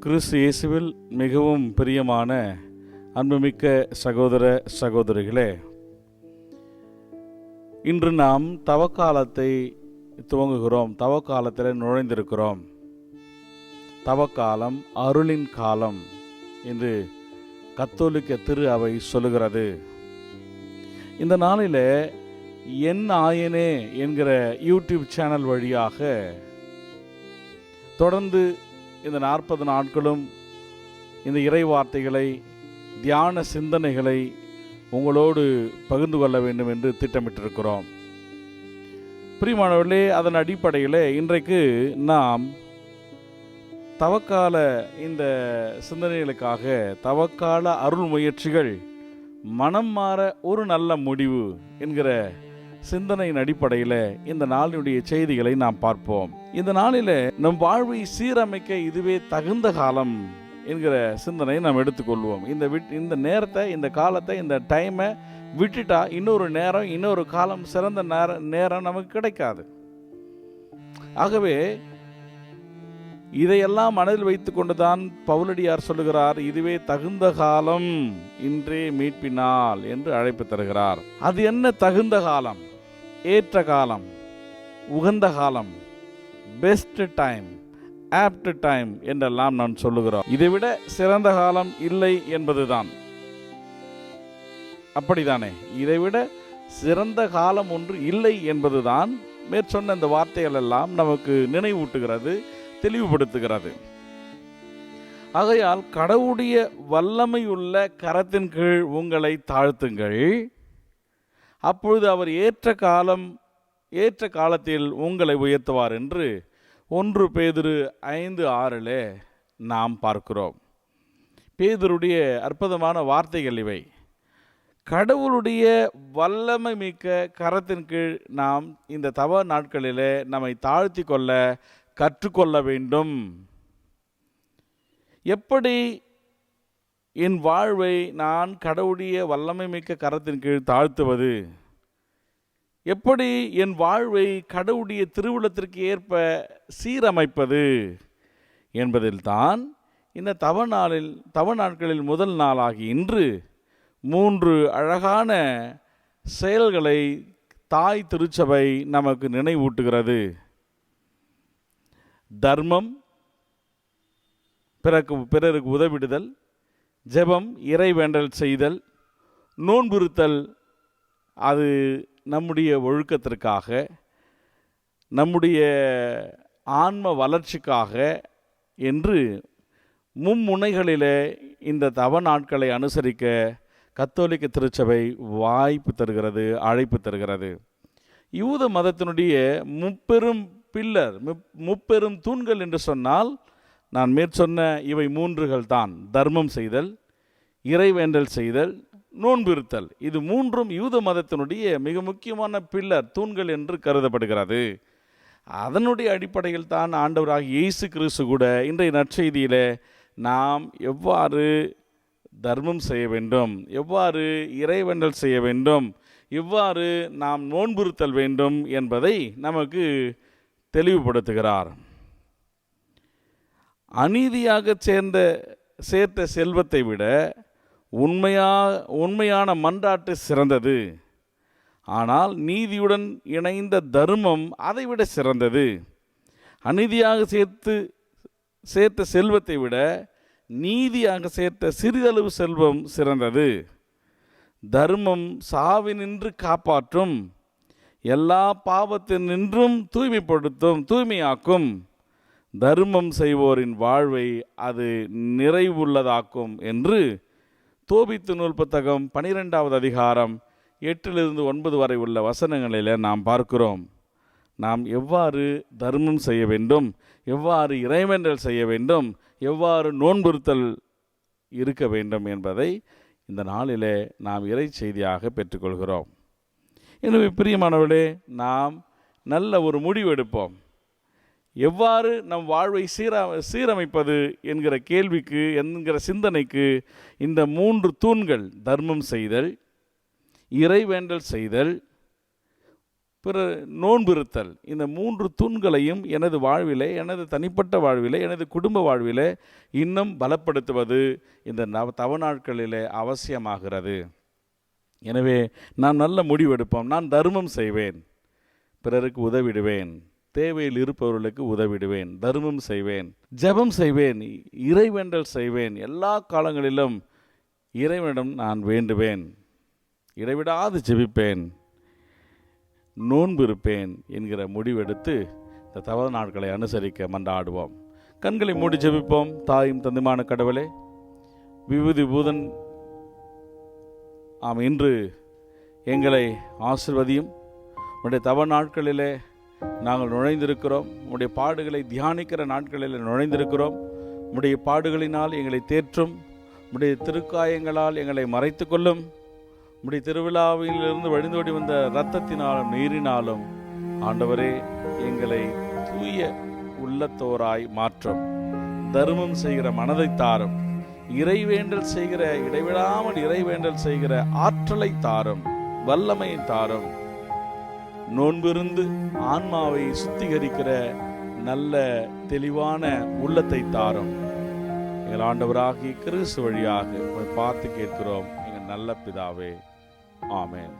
கிறிஸ்து இயேசுவில் மிகவும் பிரியமான அன்புமிக்க சகோதர சகோதரிகளே இன்று நாம் தவக்காலத்தை துவங்குகிறோம். தவக்காலத்தில் நுழைந்திருக்கிறோம். தவக்காலம் அருளின் காலம் என்று கத்தோலிக்க திரு அவை சொல்லுகிறது. இந்த நாளில் என் ஆயனே என்கிற யூடியூப் சேனல் வழியாக தொடர்ந்து இந்த நாற்பது நாட்களும் இந்த இறை வார்த்தைகளை தியான சிந்தனைகளை உங்களோடு பகிர்ந்து கொள்ள வேண்டும் என்று திட்டமிட்டிருக்கிறோம். பிரியமானவர்களே அதன் அடிப்படையில் இன்றைக்கு நாம் தவக்கால இந்த சிந்தனைகளுக்காக தவக்கால அருள் முயற்சிகள் மனம் மாற ஒரு நல்ல முடிவு என்கிற சிந்தனையின் அடிப்படையில் இந்த நாளினுடைய செய்திகளை நாம் பார்ப்போம். இந்த நாளில் நம் வாழ்வை சீரமைக்க இதுவே தகுந்த காலம் என்கிற சிந்தனையை நாம் எடுத்துக்கொள்வோம். இந்த விட் இந்த நேரத்தை இந்த காலத்தை இந்த டைமை விட்டுட்டா இன்னொரு நேரம் இன்னொரு காலம் சிறந்த நேர நேரம் நமக்கு கிடைக்காது. ஆகவே இதையெல்லாம் மனதில் வைத்துக்கொண்டு தான் பவுலடியார் சொல்லுகிறார் இதுவே தகுந்த காலம் இன்றே மீட்பினால் என்று அழைப்பு தருகிறார். அது என்ன தகுந்த காலம்? ஏற்ற காலம் உகந்த காலம் பெஸ்ட் டைம் ஆப்ட் டைம் என்றெல்லாம் நான் சொல்லுகிறோம். இதைவிட சிறந்த காலம் இல்லை என்பதுதான். அப்படிதானே? இதைவிட சிறந்த காலம் ஒன்று இல்லை என்பதுதான் மேற்சொன்ன இந்த வார்த்தைகள் எல்லாம் நமக்கு நினைவூட்டுகிறது தெளிவுபடுத்துகிறது. ஆகையால் கடவுளுடைய வல்லமையுள்ள கரத்தின் கீழ் உங்களை தாழ்த்துங்கள். அப்பொழுது அவர் ஏற்ற காலம் ஏற்ற காலத்தில் உங்களை உயர்த்துவார் என்று ஒன்று பேதுரு ஐந்து ஆறிலே நாம் பார்க்கிறோம். பேதுருடைய அற்புதமான வார்த்தைகள் இவை. கடவுளுடைய வல்லமை மிக்க கரத்தின் கீழ் நாம் இந்த தவ நாட்களிலே நம்மை தாழ்த்தி கொள்ள கற்றுக்கொள்ள வேண்டும். எப்படி என் வாழ்வை நான் கடவுடைய வல்லமை மிக்க கரத்தின் கீழ் தாழ்த்துவது. எப்படி என் வாழ்வை கடவுடைய திருவுளத்திற்கு ஏற்ப சீரமைப்பது என்பதில்தான் இந்த தவ நாளில் தவ நாட்களில் முதல் நாளாகி இன்று மூன்று அழகான செயல்களை தாய் திருச்சபை நமக்கு நினைவூட்டுகிறது. தர்மம் பிறக்கு பிறருக்கு உதவிடுதல் ஜெபம் இறைவேண்டல் செய்தல் நோன்புறுத்தல் அது நம்முடைய ஒழுக்கத்திற்காக நம்முடைய ஆன்ம வளர்ச்சிக்காக என்று மும்முனைகளிலே இந்த தவ நாட்களை அனுசரிக்க கத்தோலிக்க திருச்சபை வாய்ப்பு தருகிறது அழைப்பு தருகிறது. யூத மதத்தினுடைய முப்பெரும் பில்லர் முப்பெரும் தூண்கள் என்று சொன்னால் நான் மேற்சொன்ன இவை மூன்றுகள் தான் தர்மம் செய்தல் இறைவேண்டல் செய்தல் நோன்பிருத்தல் இது மூன்றும் யூத மதத்தினுடைய மிக முக்கியமான பில்லர் தூண்கள் என்று கருதப்படுகிறது. அதனுடைய அடிப்படையில் தான் ஆண்டவராக இயேசு கிறிஸ்து கூட இன்றைய நற்செய்தியில் நாம் எவ்வாறு தர்மம் செய்ய வேண்டும் எவ்வாறு இறைவேண்டல் செய்ய வேண்டும் எவ்வாறு நாம் நோன்புறுத்தல் வேண்டும் என்பதை நமக்கு தெளிவுபடுத்துகிறார். அநீதியாக சேர்ந்த சேர்த்த செல்வத்தை விட உண்மையா உண்மையான மன்றாட்டு சிறந்தது. ஆனால் நீதியுடன் இணைந்த தர்மம் அதைவிட சிறந்தது. அநீதியாக சேர்த்து சேர்த்த செல்வத்தை விட நீதியாக சேர்த்த சிறிதளவு செல்வம் சிறந்தது. தர்மம் சாவினின்று காப்பாற்றும் எல்லா பாவத்தினின்றும் தூய்மைப்படுத்தும் தூய்மையாக்கும். தர்மம் செய்வோரின் வாழ்வை அது நிறைவுள்ளதாக்கும் என்று தோபித்து நூல் புத்தகம் பனிரெண்டாவது அதிகாரம் எட்டிலிருந்து ஒன்பது வரை உள்ள வசனங்களில் நாம் பார்க்கிறோம். நாம் எவ்வாறு தர்மம் செய்ய வேண்டும்? எவ்வாறு இறைவேண்டல் செய்ய வேண்டும்? எவ்வாறு நோன்புறுத்தல் இருக்க வேண்டும் என்பதை இந்த நாளிலே நாம் இறை செய்தியாக பெற்றுக்கொள்கிறோம். எனவே பிரியமானவர்களே நாம் நல்ல ஒரு முடிவு எடுப்போம். எவ்வாறு நம் வாழ்வை சீரா சீரமைப்பது என்கிற கேள்விக்கு என்கிற சிந்தனைக்கு இந்த மூன்று தூண்கள் தர்மம் செய்தல் இறைவேண்டல் செய்தல் பிற நோன்பிருத்தல் இந்த மூன்று தூண்களையும் எனது வாழ்விலே எனது தனிப்பட்ட வாழ்விலே எனது குடும்ப வாழ்விலே இன்னும் பலப்படுத்துவது இந்த நவ தவ நாட்களிலே அவசியமாகிறது. எனவே நான் நல்ல முடிவெடுப்போம். நான் தர்மம் செய்வேன். பிறருக்கு உதவிடுவேன். தேவையில் இருப்பவர்களுக்கு உதவிடுவேன் தர்மம் செய்வேன் ஜெபம் செய்வேன் இறைவேண்டல் செய்வேன். எல்லா காலங்களிலும் இறைவனிடம் நான் வேண்டுவேன். இடைவிடாது ஜெபிப்பேன். நோன்பு இருப்பேன் என்கிற முடிவெடுத்து இந்த தவ நாட்களை அனுசரிக்க மன்றாடுவோம். கண்களை மூடி ஜெபிப்போம் தாயும் தந்தைமான கடவுளே. விபூதி பூதன் ஆம் இன்று எங்களை ஆசிர்வதியும். உடைய தவ நாட்களிலே நாங்கள் நுழைந்திருக்கிறோம். உடைய பாடுகளை தியானிக்கிற நாட்களில் நுழைந்திருக்கிறோம். உம்முடைய பாடுகளினால் எங்களை தேற்றும். உம்முடைய திருக்காயங்களால் எங்களை மறைத்து கொள்ளும். உம்முடைய திருவிழாவிலிருந்து வழிந்தோடி வந்த இரத்தத்தினாலும் நீரினாலும் ஆண்டவரே எங்களை தூய உள்ளத்தோராய் மாற்றும். தர்மம் செய்கிற மனதை தாரும். இறைவேண்டல் செய்கிற இடைவிடாமல் இறைவேண்டல் செய்கிற ஆற்றலை தாரும். வல்லமையை தாரும். நோன்பிருந்து ஆன்மாவை சுத்திகரிக்கிற நல்ல தெளிவான உள்ளத்தை தாரும். எங்கள் ஆண்டவராகி கிறிஸ்து வழியாக பார்த்து கேட்கிறோம். எங்கள் நல்ல பிதாவே. ஆமேன்.